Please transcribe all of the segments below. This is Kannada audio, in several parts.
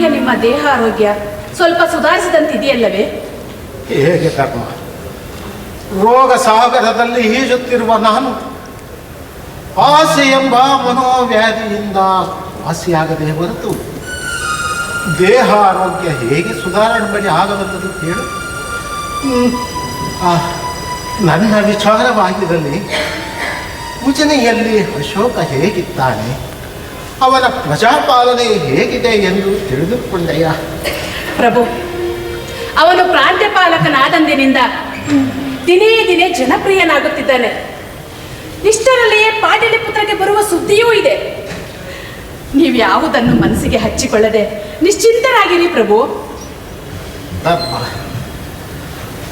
ದೇಹ ಆರೋಗ್ಯ ಸ್ವಲ್ಪ ಸುಧಾರಿಸಿದಂತಿದೆಯಲ್ಲವೇ ಹೇಗೆ ಧರ್ಮ ರೋಗ ಸಾಗರದಲ್ಲಿ ಈಜುತ್ತಿರುವ ನಾನು ಆಸೆ ಎಂಬ ಮನೋವ್ಯಾಧಿಯಿಂದ ಆಸೆಯಾಗದೆ ಹೊರತು ದೇಹ ಆರೋಗ್ಯ ಹೇಗೆ ಸುಧಾರಣೆ ಬಳಿ ಆಗಬಲ್ಲದು ಕೇಳು. ನನ್ನ ವಿಚಾರವಾಗಿರಲಿ. ಪೂಜನೆಯಲ್ಲಿ ಅಶೋಕ ಹೇಗಿದ್ದಾನೆ? ಅವನ ಪ್ರಜಾಪಾಲನೆ ಹೇಗಿದೆ ಎಂದು ತಿಳಿದುಕೊಂಡೆಯ ಪ್ರಭು ಅವನು ಪ್ರಾಂತ್ಯಪಾಲಕನಾದಂದಿನಿಂದ ದಿನೇ ದಿನೇ ಜನಪ್ರಿಯನಾಗುತ್ತಿದ್ದಾನೆ. ಇಷ್ಟರಲ್ಲಿಯೇ ಪಾಟಲಿಪುತ್ರಕ್ಕೆ ಬರುವ ಸುದ್ದಿಯೂ ಇದೆ. ನೀವು ಯಾವುದನ್ನು ಮನಸ್ಸಿಗೆ ಹಚ್ಚಿಕೊಳ್ಳದೆ ನಿಶ್ಚಿಂತರಾಗಿರಿ ಪ್ರಭು.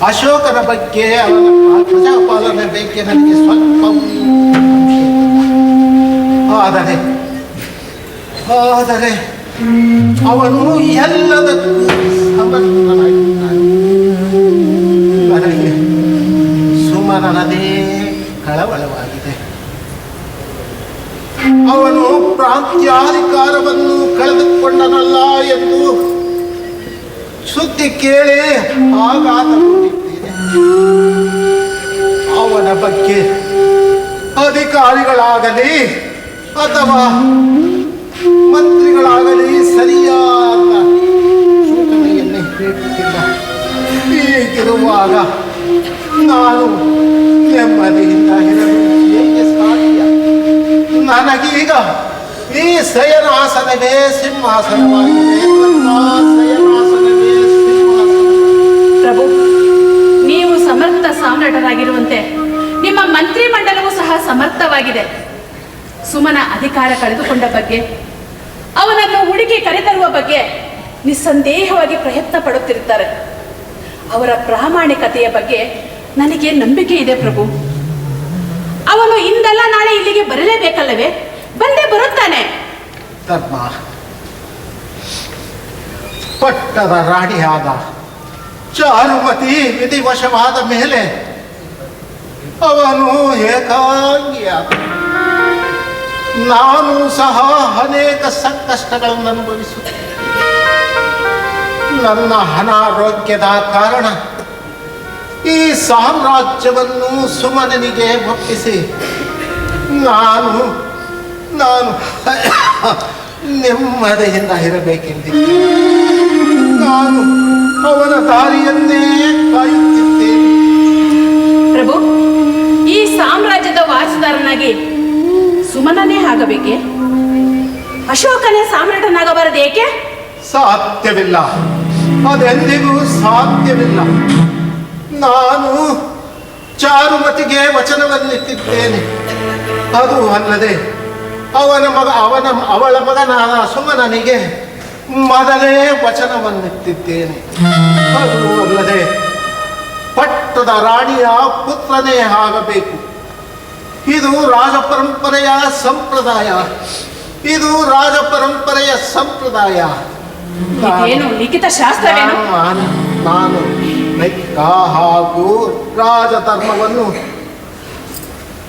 ಅಶೋಕನ ಬಗ್ಗೆ ಅವನ ಪ್ರಜಾಪಾಲನೆ ಬಗ್ಗೆ ನನಗೆ ಸ್ವಲ್ಪ ಆದರೆ ಅವನು ಎಲ್ಲದಕ್ಕೂ ಸಮರ್ಥನಾಗಿದ್ದಾನೆ ನನಗೆ ಸುಮನನದೇ ಕಳವಳವಾಗಿದೆ. ಅವನು ಪ್ರಾಂತ್ಯಾಧಿಕಾರವನ್ನು ಕಳೆದುಕೊಂಡನಲ್ಲ ಎಂದು ಸುದ್ದಿ ಕೇಳಿ ಆಘಾತಗೊಂಡಿದ್ದೇನೆ ಅವನ ಬಗ್ಗೆ ಅಧಿಕಾರಿಗಳಾಗಲಿ ಅಥವಾ ಮಂತ್ರಿಗಳಾಗಲಿ ಸರಿಯಾದ ಸೂಚನೆಯನ್ನೇ ಹೇಳುತ್ತಿಲ್ಲ. ಹೀಗಿರುವಾಗ ನಾನು ನೆಮ್ಮದಿಯಿಂದ ಇರಲು ಹೇಗೆ ಸಾಧ್ಯ? ನನಗೀಗ ಈ ಶಯನಾಸನವೇ ಸಿಂಹಾಸನವಾಗಿದೆ. ಪ್ರಭು, ನೀವು ಸಮರ್ಥ ಸಾಮ್ರಾಟರಾಗಿರುವಂತೆ ನಿಮ್ಮ ಮಂತ್ರಿ ಮಂಡಲವೂ ಸಹ ಸಮರ್ಥವಾಗಿದೆ. ಸುಮನ ಅಧಿಕಾರ ಕಳೆದುಕೊಂಡ ಬಗ್ಗೆ, ಅವನನ್ನು ಹುಡುಕಿ ಕರೆತರುವ ಬಗ್ಗೆ ನಿಸ್ಸಂದೇಹವಾಗಿ ಪ್ರಯತ್ನ ಪಡುತ್ತಿರುತ್ತಾರೆ. ಅವರ ಪ್ರಾಮಾಣಿಕತೆಯ ಬಗ್ಗೆ ನನಗೆ ನಂಬಿಕೆ ಇದೆ ಪ್ರಭು. ಅವನು ಇಂದಲ್ಲ ನಾಳೆ ಇಲ್ಲಿಗೆ ಬರಲೇಬೇಕಲ್ಲವೇ? ಬಂದೇ ಬರುತ್ತಾನೆ. ಪಟ್ಟದ ರಾಣಿಯಾದ ಚಾರುಮತಿ ವಿಧಿವಶವಾದ ಮೇಲೆ ಅವನು ಏಕಾಂಗಿಯಾದ. ನಾನು ಸಹ ಅನೇಕ ಸಂಕಷ್ಟಗಳನ್ನು ಅನುಭವಿಸುತ್ತೇನೆ. ನನ್ನ ಅನಾರೋಗ್ಯದ ಕಾರಣ ಈ ಸಾಮ್ರಾಜ್ಯವನ್ನು ಸುಮನನಿಗೆ ಒಪ್ಪಿಸಿ ನಾನು ನಾನು ನೆಮ್ಮದಿಯಿಂದ ಇರಬೇಕೆಂದಿದ್ದೆ. ನಾನು ಅವನ ದಾರಿಯನ್ನೇ ಕಾಯುತ್ತಿದ್ದೇನೆ. ಪ್ರಭು, ಈ ಸಾಮ್ರಾಜ್ಯದ ವಾರಸುದಾರನಾಗಿ ಸುಮನನೇ ಆಗಬೇಕೆ ಅಶೋಕನೇ ಸಾಮ್ರಾಟನಾಗಬಾರದೇಕೆ ಸಾಧ್ಯವಿಲ್ಲ. ಅದೆಂದಿಗೂ ಸಾಧ್ಯವಿಲ್ಲ. ನಾನು ಚಾರುಮತಿಗೆ ವಚನವನ್ನಿಟ್ಟಿದ್ದೇನೆ. ಅದು ಅಲ್ಲದೆ ಅವನ ಮಗ, ಅವನ, ಅವಳ ಮಗನಾದ ಸುಮನನಿಗೆ ಮೊದಲೇ ವಚನವನ್ನಿಟ್ಟಿದ್ದೇನೆ. ಅದು ಅಲ್ಲದೆ ಪಟ್ಟದ ರಾಣಿಯ ಪುತ್ರನೇ ಆಗಬೇಕು. ಇದು ರಾಜ ಪರಂಪರೆಯ ಸಂಪ್ರದಾಯ. ಇದು ರಾಜ ಪರಂಪರೆಯ ಸಂಪ್ರದಾಯ. ಏನು ಲಿಖಿತ ಶಾಸ್ತ್ರವೇನು ನಾನು ಲೆಕ್ಕ ಹಾಗೂ ರಾಜಧರ್ಮವನ್ನು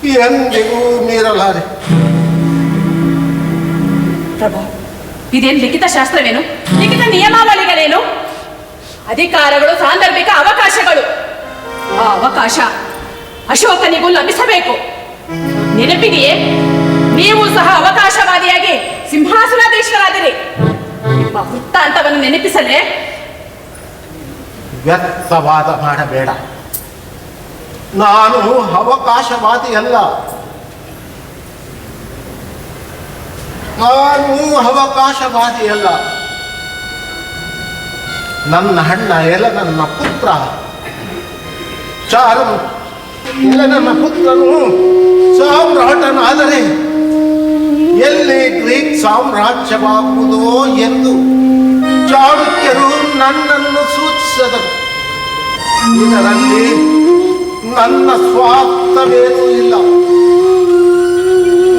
ಎಂದಿಗೂ ಮೀರಲಾರೆ. ಪ್ರಭು ಇದೇನು ಲಿಖಿತ ಶಾಸ್ತ್ರವೇನು? ಲಿಖಿತ ನಿಯಮಾವಳಿಗಳೇನು? ಅಧಿಕಾರಗಳು ಸಾಂದರ್ಭಿಕ ಅವಕಾಶಗಳು. ಆ ಅವಕಾಶ ಅಶೋಕನಿಗೂ ಲಭಿಸಬೇಕು. ನೆನಪಿದೆಯೇ ನೀವು ಸಹ ಅವಕಾಶವಾದಿಯಾಗಿ ಸಿಂಹಾಸನಾಧೀಶರಾದಿರಿ ನಿಮ್ಮ ವೃತ್ತಾಂತವನ್ನು ನೆನಪಿಸಲೇ ವ್ಯರ್ಥವಾದ ಮಾಡಬೇಡ. ನಾನು ಅವಕಾಶವಾದಿ ಅಲ್ಲ ನಾನು ಅವಕಾಶವಾದಿ ಅಲ್ಲ ನನ್ನ ಅಣ್ಣ ಎಲ ನನ್ನ ಪುತ್ರ. ಚಾರು ಎಲ ನನ್ನ ಪುತ್ರನು ಸಾಮ್ರಾಟನಾದರೆ ಎಲ್ಲಿ ಗ್ರೀಕ್ ಸಾಮ್ರಾಜ್ಯವಾಗುವುದೋ ಎಂದು ಚಾಣಕ್ಯರು ನನ್ನನ್ನು ಸೂಚಿಸಿದರು. ಇದರಲ್ಲಿ ನನ್ನ ಸ್ವಾರ್ಥವೇನೂ ಇಲ್ಲ.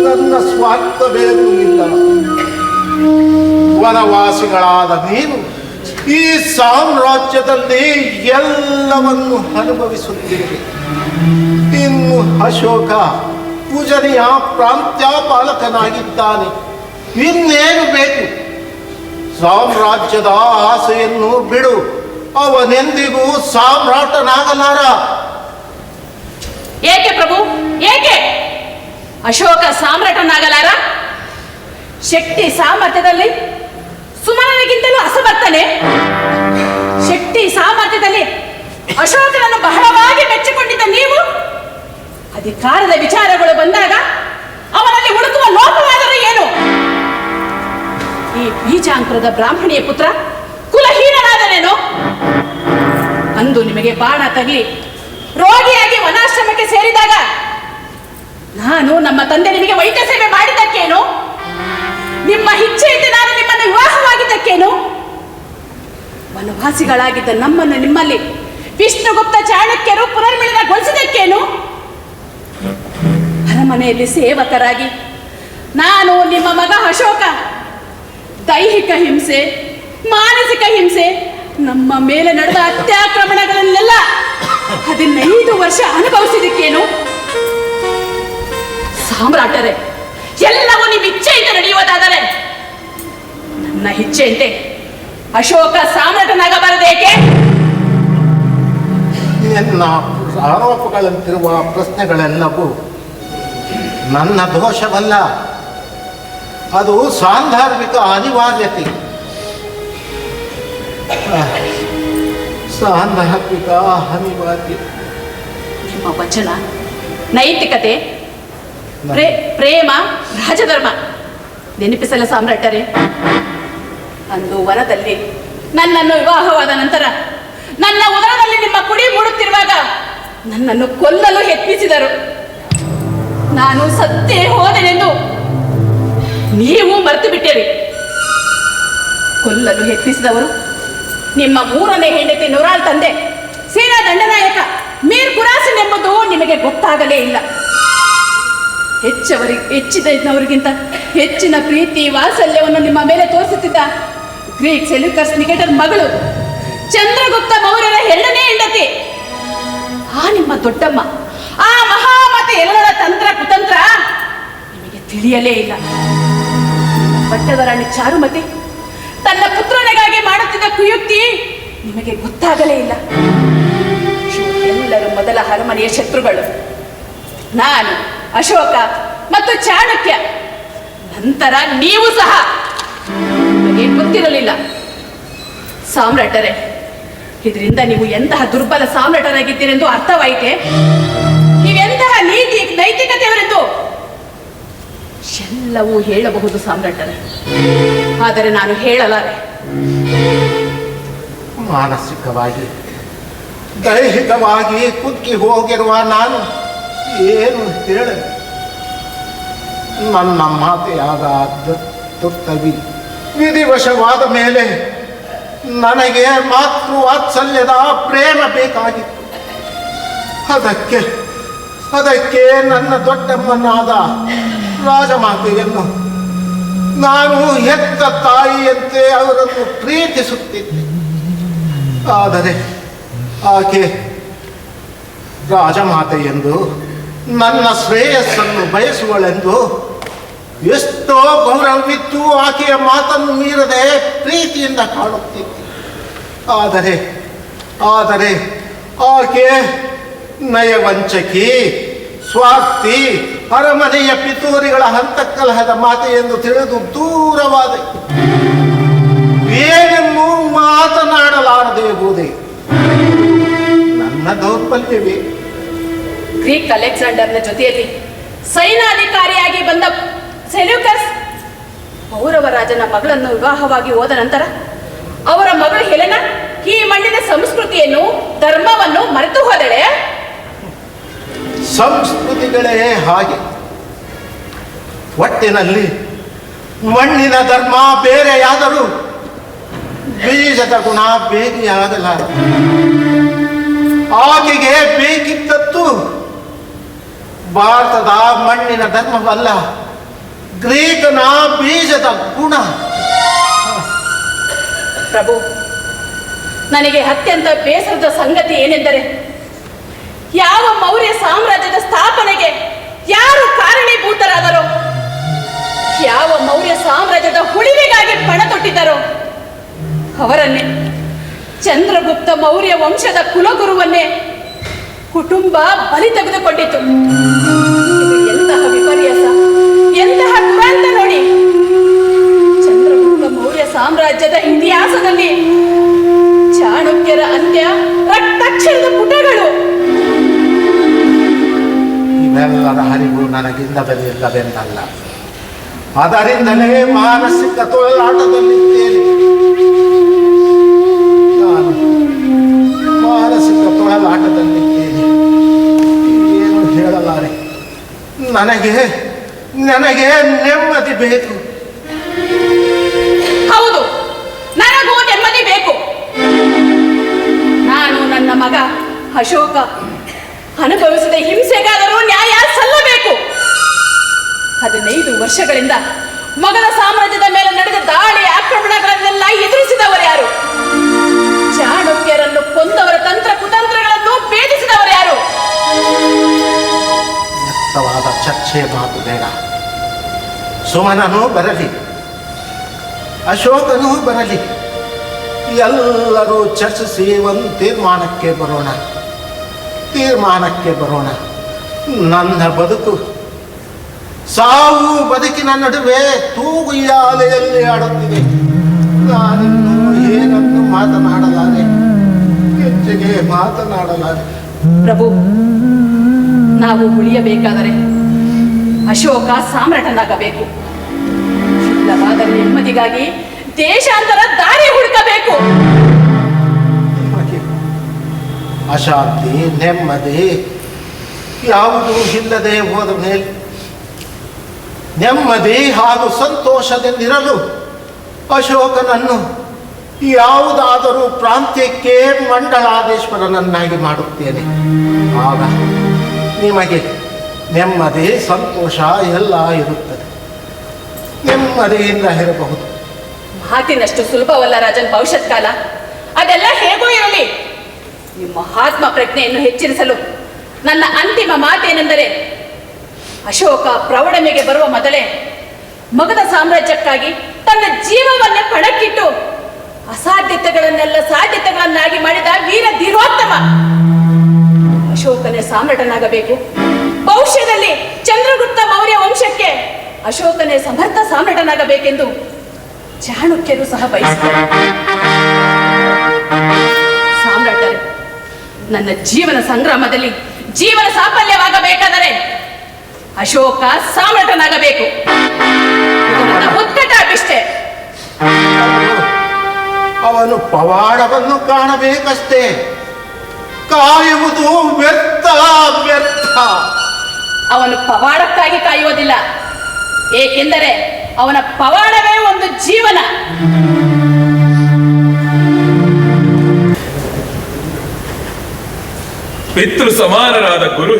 ನನ್ನ ಸ್ವಾರ್ಥವೇನೂ ಇಲ್ಲ. ವನವಾಸಿಗಳಾದ ನೀನು ಈ ಸಾಮ್ರಾಜ್ಯದಲ್ಲಿ ಎಲ್ಲವನ್ನು ಅನುಭವಿಸುತ್ತೀರಿ. ಇನ್ನು ಅಶೋಕ ಪೂಜನೀಯ ಪ್ರಾಂತ್ಯಪಾಲಕನಾಗಿದ್ದಾನೆ. ಇನ್ನೇನು ಬೇಕು? ಸಾಮ್ರಾಜ್ಯದ ಆಸೆಯನ್ನು ಬಿಡು. ಅವನೆಂದಿಗೂ ಸಾಮ್ರಾಟನಾಗಲಾರ. ಏಕೆ ಪ್ರಭು? ಏಕೆ? ಅಶೋಕ ಸಾಮ್ರಾಟನಾಗಲಾರ? ಶಕ್ತಿ ಸಾಮರ್ಥ್ಯದಲ್ಲಿ ಸುಮನನಿಗಿಂತಲೂ ಅಸಮರ್ಥನೆ? ಶಕ್ತಿ ಸಾಮರ್ಥ್ಯದಲ್ಲಿ ಅಶೋಕನನ್ನು ಬಹಳವಾಗಿ ಮೆಚ್ಚಿಕೊಂಡಿದ್ದ ನೀವು? ಅಧಿಕಾರದ ವಿಚಾರಗಳು ಬಂದಾಗ ಅವನಲ್ಲಿ ಹುಡುಕುವ ಲೋಪವಾದರೆ ಏನು? ಈ ಬೀಜಾಂಕುರದ ಬ್ರಾಹ್ಮಣಿಯ ಪುತ್ರ ಕುಲಹೀನನಾದನೇನು? ಅಂದು ನಿಮಗೆ ಬಾಣ ತಗಲಿ ರೋಗಿಯಾಗಿ ವನಾಶ್ರಮಕ್ಕೆ ಸೇರಿದಾಗ ನಾನು ನಮ್ಮ ತಂದೆ ನಿಮಗೆ ವೈದ್ಯ ಸೇವೆ ಮಾಡಿದ್ದಕ್ಕೇನು? ನಿಮ್ಮ ಇಚ್ಛೆಯಿಂದ ನಾನು ನಿಮ್ಮನ್ನು ವಿವಾಹವಾಗಿದ್ದಕ್ಕೇನು? ವನವಾಸಿಗಳಾಗಿದ್ದ ನಮ್ಮನ್ನು ನಿಮ್ಮಲ್ಲಿ ವಿಷ್ಣುಗುಪ್ತ ಚಾಣಕ್ಯರು ಪುನರ್ಮಿಳನಗೊಳಿಸಿದಕ್ಕೇನು ಅರಮನೆಯಲ್ಲಿ ಸೇವಕರಾಗಿ, ನಾನು ನಿಮ್ಮ ಮಗ ಅಶೋಕ. ದೈಹಿಕ ಹಿಂಸೆ, ಮಾನಸಿಕ ಹಿಂಸೆ, ನಮ್ಮ ಮೇಲೆ ನಡೆದ ಅತ್ಯಾಕ್ರಮಣಗಳಲ್ಲೆಲ್ಲ ಹದಿನೈದು ವರ್ಷ ಅನುಭವಿಸಿದಕ್ಕೇನು ಸಾಮ್ರಾಟರೇ, ಎಲ್ಲವೂ ನಿಮ್ಮ ಇಚ್ಛೆಯಿಂದ ನಡೆಯುವುದಾದರೆ ನನ್ನ ಇಚ್ಛೆಯಂತೆ ಅಶೋಕ ಸಾಮ್ರಾಟನಾಗಬಾರದೇಕೆ? ಆರೋಪಗಳಂತಿರುವ ಪ್ರಶ್ನೆಗಳೆಲ್ಲವೂ ನನ್ನ ದೋಷವಲ್ಲ. ಅದು ಸಾಂಧಾರ್ಮಿಕ ಅನಿವಾರ್ಯತೆ. ಸಾಂಧಾರ್ಮಿಕ ಅನಿವಾರ್ಯ ನಿಮ್ಮ ವಚನ, ನೈತಿಕತೆ, ಪ್ರೇ, ಪ್ರೇಮ, ರಾಜಧರ್ಮ, ನೆನಪಿಸಲ ಸಾಮ್ರಾಟರೇ ಅಂದು ವನದಲ್ಲಿ ನನ್ನನ್ನು ವಿವಾಹವಾದ ನಂತರ ನನ್ನ ಉದರದಲ್ಲಿ ನಿಮ್ಮ ಕುಡಿ ಮೂಡುತ್ತಿರುವಾಗ ನನ್ನನ್ನು ಕೊಲ್ಲಲು ಯತ್ನಿಸಿದರು. ನಾನು ಸತ್ತೇ ಹೋದೆನೆಂದು ನೀವು ಮರೆತು ಬಿಟ್ಟಿರಿ ಕೊಲ್ಲಲು ಯತ್ನಿಸಿದವರು ನಿಮ್ಮ ಮೂರನೇ ಹೆಂಡತಿ ನೂರಾಲ್ ತಂದೆ, ಸೇನಾ ದಂಡನಾಯಕ ಮೀರ್ ಕುರಾಸಿನ್ ಎಂಬುದು ನಿಮಗೆ ಗೊತ್ತಾಗಲೇ ಇಲ್ಲ. ಹೆಚ್ಚವರಿಗೆ ಹೆಚ್ಚಿದವರಿಗಿಂತ ಹೆಚ್ಚಿನ ಪ್ರೀತಿ ವಾತ್ಸಲ್ಯವನ್ನು ನಿಮ್ಮ ಮೇಲೆ ತೋರಿಸುತ್ತಿದ್ದ ಗ್ರೀಕ್ ಸೆಲ್ಯುಕಸ್ ನಿಗೇಟರ್ ಮಗಳು ಚಂದ್ರಗುಪ್ತ ಮೌರ್ಯರ ಎರಡನೇ ಹೆಂಡತಿ. ಆ ನಿಮ್ಮ ದೊಡ್ಡಮ್ಮ, ಆ ತಂತ್ರ, ಕುತಂತ್ರ? ನಿಮಗೆ ತಿಳಿಯಲೇ ಇಲ್ಲ. ನಿಮ್ಮ ಪಟ್ಟದ ರಾಣಿ ಚಾರುಮತಿ, ತನ್ನ ಪುತ್ರನಿಗಾಗಿ ಮಾಡುತ್ತಿದ್ದ ಕುಯುಕ್ತಿ ನಿಮಗೆ ಗೊತ್ತಾಗಲೇ ಇಲ್ಲ. ಎಲ್ಲರೂ ಮೊದಲ ಅರಮನೆಯ ಶತ್ರುಗಳು. ನಾನು, ಅಶೋಕ ಮತ್ತು ಚಾಣಕ್ಯ. ನಂತರ ನೀವು ಸಹ. ನಿಮಗೆ ಗೊತ್ತಿರಲಿಲ್ಲ. ಸಾಮ್ರಾಟರೇ, ಇದರಿಂದ ನೀವು ಎಂತಹ ದುರ್ಬಲ ಸಾಮ್ರಾಟರಾಗಿದ್ದೀರೆಂದು ಅರ್ಥವಾಯಿತೆ? ನೀತಿ ಅವರದ್ದು ಎಲ್ಲವೂ ಹೇಳಬಹುದು ಸಾಮ್ರಾಟರೇ. ಆದರೆ ನಾನು ಹೇಳಲಾರೆ. ಮಾನಸಿಕವಾಗಿ, ದೈಹಿಕವಾಗಿ ಕುಕ್ಕಿ ಹೋಗಿರುವ ನಾನು ಏನು ಹೇಳ ನನ್ನ ಮಾತೆಯಾದ ತುತ್ತವಿ ವಿಧಿವಶವಾದ ಮೇಲೆ ನನಗೆ ಮಾತೃ ವಾತ್ಸಲ್ಯದ ಪ್ರೇಮ ಬೇಕಾಗಿತ್ತು. ಅದಕ್ಕೆ ಅದಕ್ಕೆ ನನ್ನ ದೊಡ್ಡಮ್ಮನಾದ ರಾಜಮಾತೆಯನ್ನು ನಾನು ಹೆತ್ತ ತಾಯಿಯಂತೆ ಅವರನ್ನು ಪ್ರೀತಿಸುತ್ತಿದ್ದೆ. ಆದರೆ ಆಕೆ ರಾಜಮಾತೆ ಎಂದು ನನ್ನ ಶ್ರೇಯಸ್ಸನ್ನು ಬಯಸುವಳೆಂದು ಎಷ್ಟೋ ಗೌರವವಿತ್ತು ಆಕೆಯ ಮಾತನ್ನು ಮೀರದೆ ಪ್ರೀತಿಯಿಂದ ಕಾಣುತ್ತಿದ್ದೆ. ಆದರೆ ಆದರೆ ಆಕೆ ನಯವಂಚಕಿ ಸ್ವಾಸ್ತಿ ಅರಮನೆಯ ಪಿತೂರಿಗಳ ಹಂತಕಲಹದ ಮಾತೆ ಎಂದು ತಿಳಿದು ದೂರವಾದ. ಏನನ್ನು ಮಾತನಾಡಲಾರದೆ ಹೋದೆ. ನನ್ನ ದೌರ್ಬಲ್ಯವೇ? ಗ್ರೀಕ್ ಅಲೆಕ್ಸಾಂಡರ್ನ ಜೊತೆಯಲ್ಲಿ ಸೈನಾಧಿಕಾರಿಯಾಗಿ ಬಂದ ಸೆಲ್ಯೂಕಸ್ ಪೌರವ ರಾಜನ ಮಗಳನ್ನು ವಿವಾಹವಾಗಿ ಹೋದ ನಂತರ ಅವರ ಮಗಳು ಹೆಲೆನಾ ಈ ಮಣ್ಣಿನ ಸಂಸ್ಕೃತಿಯನ್ನು, ಧರ್ಮವನ್ನು ಮರೆತು ಹೋದಳೆ. ಸಂಸ್ಕೃತಿಗಳೇ ಹಾಗೆ. ಒಟ್ಟಿನಲ್ಲಿ ಮಣ್ಣಿನ ಧರ್ಮ ಬೇರೆಯಾದರೂ ಬೀಜದ ಗುಣ ಬೇರೆಯಾಗಲಾರ ಆಕೆಗೆ ಬೇಕಿದ್ದದ್ದು ಭಾರತದ ಮಣ್ಣಿನ ಧರ್ಮವಲ್ಲ, ಗ್ರೀಕನ ಬೀಜದ ಗುಣ. ಪ್ರಭು, ನನಗೆ ಅತ್ಯಂತ ಬೇಸರದ ಸಂಗತಿ ಏನೆಂದರೆ ಯಾವ ಮೌರ್ಯ ಸಾಮ್ರಾಜ್ಯದ ಸ್ಥಾಪನೆಗೆ ಯಾರು ಕಾರಣೀಭೂತರಾದರೋ, ಯಾವ ಮೌರ್ಯ ಸಾಮ್ರಾಜ್ಯದ ಹುಳಿವಿಗಾಗಿ ಪಣ ತೊಟ್ಟಿದ್ದರೋ ಅವರನ್ನೇ ಚಂದ್ರಗುಪ್ತ ಮೌರ್ಯ ವಂಶದ ಕುಲಗುರುವನ್ನೇ ಕುಟುಂಬ ಬಲಿ ತೆಗೆದುಕೊಂಡಿತು ಎಂತಹ ವಿಪರ್ಯಾಸ, ಎಂತಹ ದುರಂತ ನೋಡಿ. ಚಂದ್ರಗುಪ್ತ ಮೌರ್ಯ ಸಾಮ್ರಾಜ್ಯದ ಇತಿಹಾಸದಲ್ಲಿ ಚಾಣಕ್ಯರ ಅಂತ್ಯ ರಕ್ತಾಕ್ಷರದ ಪುಟಗಳು. ಇವೆಲ್ಲರ ಹರಿವು ನನಗಿಂದವಿಲ್ಲವೆಂದಲ್ಲ ಅದರಿಂದಲೇ ಮಾನಸಿಕ ತೊಳಲಾಟದಲ್ಲಿದ್ದೇನೆ ಮಾನಸಿಕ ತೊಳಲಾಟದಲ್ಲಿದ್ದೇನೆ ಏನು ಹೇಳಲಾರೆ? ನನಗೆ ನನಗೆ ನೆಮ್ಮದಿ ಬೇಕು. ಹೌದು, ನನಗೂ ನೆಮ್ಮದಿ ಬೇಕು. ನಾನು ನನ್ನ ಮಗ ಅಶೋಕ. ಅನುಭವಿಸಿದ ಹಿಂಸೆಗಾದರೂ ನ್ಯಾಯ ಸಲ್ಲಬೇಕು. ಹದಿನೈದು ವರ್ಷಗಳಿಂದ ಮಗನ ಸಾಮ್ರಾಜ್ಯದ ಮೇಲೆ ನಡೆದ ದಾಳಿ, ಆಕ್ರಮಣಗಳನ್ನೆಲ್ಲ ಎದುರಿಸಿದವರು ಯಾರು? ಚಾಣಕ್ಯರನ್ನು ಕೊಂದವರ ತಂತ್ರ ಕುತಂತ್ರಗಳನ್ನು ಭೇದಿಸಿದವರು ಯಾರು? ವ್ಯಕ್ತವಾದ ಚರ್ಚೆ ಮಾತು ಬೇಡ. ಸುಮನನು ಬರಲಿ, ಅಶೋಕನೂ ಬರಲಿ, ಎಲ್ಲರೂ ಚರ್ಚಿಸಿ ಒಂದು ತೀರ್ಮಾನಕ್ಕೆ ಬರೋಣ. ತೀರ್ಮಾನಕ್ಕೆ ಬರೋಣ. ನನ್ನ ಬದುಕು. ಸಾವು ಬದುಕಿನ ನಡುವೆ ತೂಗುಯ್ಯಾಲೆಯಲ್ಲಿ ಆಡುತ್ತಿದೆ. ನಾನಿನ್ನು ಏನನ್ನು ಮಾತನಾಡಲಾರೆ? ಹೆಚ್ಚಿಗೆ ಮಾತನಾಡಲಾರೆ? ಪ್ರಭು, ನಾವು ಉಳಿಯಬೇಕಾದರೆ ಅಶೋಕ ಸಾಮ್ರಾಟನಾಗಬೇಕು. ಇಲ್ಲವಾದ ನೆಮ್ಮದಿಗಾಗಿ ದೇಶಾಂತರ ದಾರಿ ಹುಡುಕಬೇಕು. ಅಶಾಂತಿ, ನೆಮ್ಮದಿ, ಯಾವುದು ಇಲ್ಲದೆ ಹೋದ ಮೇಲೆ. ನೆಮ್ಮದಿ ಹಾಗೂ ಸಂತೋಷದಿಂದಿರಲು ಅಶೋಕನನ್ನು ಯಾವುದಾದರೂ ಪ್ರಾಂತ್ಯಕ್ಕೆ ಮಂಡಳಾದೇಶ್ವರನನ್ನಾಗಿ ಮಾಡುತ್ತೇನೆ. ಆಗ ನಿಮಗೆ ನೆಮ್ಮದಿ, ಸಂತೋಷ ಎಲ್ಲ ಇರುತ್ತದೆ. ನೆಮ್ಮದಿಯಿಂದ ಇರಬಹುದು. ಮಾತಿನಷ್ಟು ಸುಲಭವಲ್ಲ ರಾಜನ್ ಭವಿಷ್ಯತ್ ಕಾಲ. ಅದೆಲ್ಲ ಹೇಗೋ ಇರಲಿ. ನಿಮ್ಮ ಮಹಾತ್ಮ ಪ್ರಜ್ಞೆಯನ್ನು ಹೆಚ್ಚಿಸಲು ನನ್ನ ಅಂತಿಮ ಮಾತೇನೆಂದರೆ ಅಶೋಕ ಪ್ರೌಢಮೆಗೆ ಬರುವ ಮೊದಲೇ ಮಗದ ಸಾಮ್ರಾಜ್ಯಕ್ಕಾಗಿ ತನ್ನ ಜೀವವನ್ನೇ ಪಣಕ್ಕಿಟ್ಟು ಅಸಾಧ್ಯತೆಗಳನ್ನೆಲ್ಲ ಸಾಧ್ಯತೆಗಳನ್ನಾಗಿ ಮಾಡಿದ ವೀರ ಧೀರೋತ್ತಮ ಅಶೋಕನೇ ಸಾಮ್ರಾಟನಾಗಬೇಕು. ಭವಿಷ್ಯದಲ್ಲಿ ಚಂದ್ರಗುಪ್ತ ಮೌರ್ಯ ವಂಶಕ್ಕೆ ಅಶೋಕನೇ ಸಮರ್ಥ ಸಾಮ್ರಾಟನಾಗಬೇಕೆಂದು ಚಾಣಕ್ಯರು ಸಹ ಬಯಸಿದರು. ನನ್ನ ಜೀವನ ಸಂಗ್ರಾಮದಲ್ಲಿ ಜೀವನ ಸಾಫಲ್ಯವಾಗಬೇಕಾದರೆ ಅಶೋಕ ಸಾಮ್ರಾಟನಾಗಬೇಕು. ನನ್ನ ಅಭಿಷ್ಟೆ. ಅವನು ಪವಾಡವನ್ನು ಕಾಣಬೇಕಷ್ಟೇ. ಕಾಯುವುದು ವ್ಯರ್ಥ ವ್ಯರ್ಥ. ಅವನು ಪವಾಡಕ್ಕಾಗಿ ಕಾಯುವುದಿಲ್ಲ. ಏಕೆಂದರೆ ಅವನ ಪವಾಡವೇ ಒಂದು ಜೀವನ. ಪಿತೃ ಸಮಾನರಾದ ಗುರು